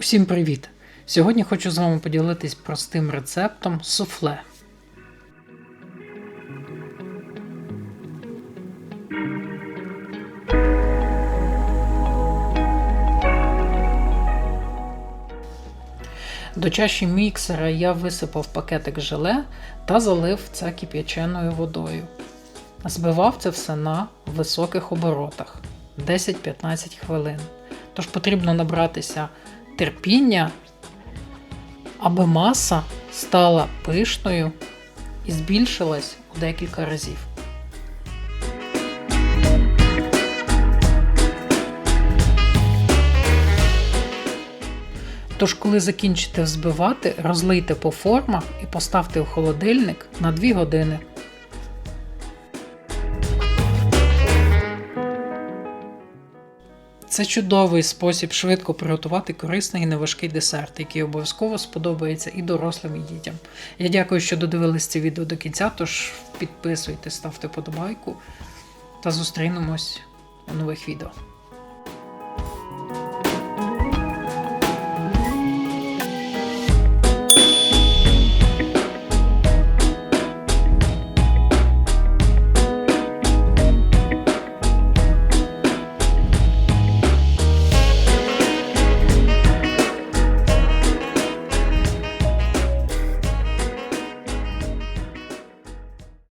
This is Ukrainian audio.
Усім привіт! Сьогодні хочу з вами поділитись простим рецептом суфле. До чаші міксера я висипав пакетик желе та залив це кип'яченою водою. Збивав це все на високих оборотах 10-15 хвилин. Тож потрібно набратися терпіння, аби маса стала пишною і збільшилась у декілька разів. Тож, коли закінчите взбивати, розлийте по формах і поставте в холодильник на 2 години. Це чудовий спосіб швидко приготувати корисний і неважкий десерт, який обов'язково сподобається і дорослим, і дітям. Я дякую, що додивились це відео до кінця, тож підписуйтесь, ставте подобайку та зустрінемось у нових відео.